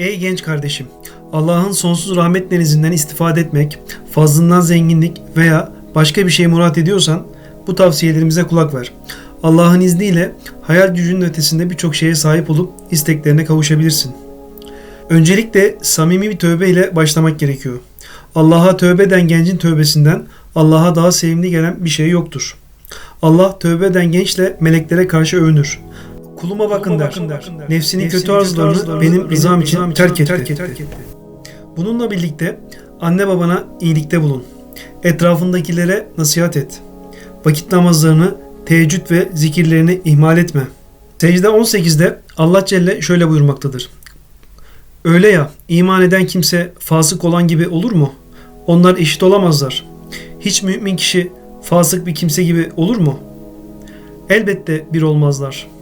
Ey genç kardeşim, Allah'ın sonsuz rahmet denizinden istifade etmek, fazlından zenginlik veya başka bir şey murat ediyorsan bu tavsiyelerimize kulak ver. Allah'ın izniyle hayal gücünün ötesinde birçok şeye sahip olup isteklerine kavuşabilirsin. Öncelikle samimi bir tövbe ile başlamak gerekiyor. Allah'a tövbe eden gencin tövbesinden Allah'a daha sevimli gelen bir şey yoktur. Allah tövbe eden gençle meleklere karşı övünür. Kuluma bakın der. Nefsinin kötü arzularını benim rızam için terk etti. Bununla birlikte anne babana iyilikte bulun. Etrafındakilere nasihat et. Vakit namazlarını, teheccüd ve zikirlerini ihmal etme. Secde 18'de Allah Celle şöyle buyurmaktadır. Öyle ya, iman eden kimse fasık olan gibi olur mu? Onlar eşit olamazlar. Hiç mümin kişi fasık bir kimse gibi olur mu? Elbette bir olmazlar.''